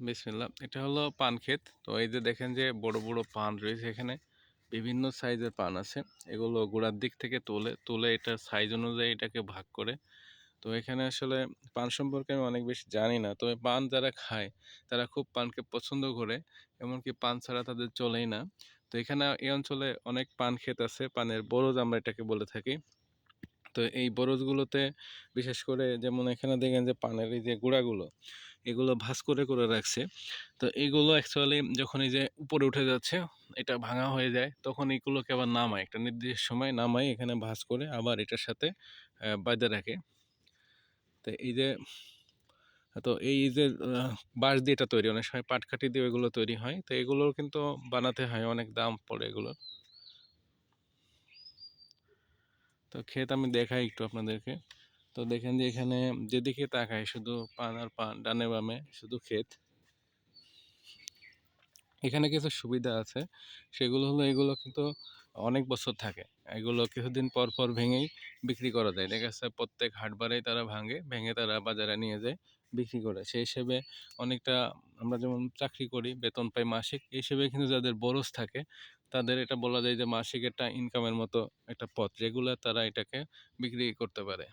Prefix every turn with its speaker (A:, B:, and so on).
A: বিসমিল্লাহ এটা হলো পান ক্ষেত। তো এই যে দেখেন যে বড় বড় পান রয়েছে এখানে। বিভিন্ন সাইজের পান আছে। এগুলো গোড়ার দিক থেকে তোলে, তুলে এটার সাইজ অনুযায়ী এটাকে ভাগ করে। তো এখানে আসলে পান সম্পর্কে আমি অনেক বেশি জানি না। তবে পান যারা খায়, তারা খুব পানকে পছন্দ করে। এমনকি পান ছাড়া তাদের চলেই না। তো এখানে এই অঞ্চলে অনেক পান ক্ষেত আছে। পানের বরজ আমরা এটাকে বলে থাকি। তো এই বরজগুলোতে বিশেষ করে যেমন এখানে দেখেন যে পানের এই যে গুঁড়াগুলো, এগুলো ভাঁজ করে করে রাখছে। তো এইগুলো অ্যাকচুয়ালি যখন এই যে উপরে উঠে যাচ্ছে, এটা ভাঙা হয়ে যায়, তখন এইগুলোকে আবার নামায়। একটা নির্দিষ্ট সময় নামায়, এখানে ভাঁজ করে আবার এটার সাথে বাঁধে রাখে। তো এই যে, তো এই যে বাঁশ দিয়ে এটা তৈরি, অনেক সময় পাটকাঠি দিয়ে এগুলো তৈরি হয়। তো এগুলোর কিন্তু বানাতে হয়, অনেক দাম পড়ে এগুলোর। তো ক্ষেত আমি দেখাই একটু আপনাদেরকে। তো দেখেন যে এখানে যেদিকে তাকায় শুধু পান আর পান, ডানে বামে শুধু ক্ষেত। এখানে কিছু সুবিধা আছে। সেগুলো হলো এগুলো কিন্তু অনেক বছর থাকে। এগুলো কিছুদিন পর পর ভেঙেই বিক্রি করা যায়। দেখা যাচ্ছে প্রত্যেক হাটবারেই তারা ভাঙে, ভেঙে তারা বাজারে নিয়ে যায়, বিক্রি করে। সেই হিসেবে অনেকটা আমরা যেমন চাকরি করি, বেতন পাই মাসিক, এই হিসেবে কিন্তু যাদের বরস থাকে, তাদের এটা বলা যায় যে মাসিক একটা ইনকামের মতো একটা পথ রেগুলার তারা এটাকে বিক্রি করতে পারে।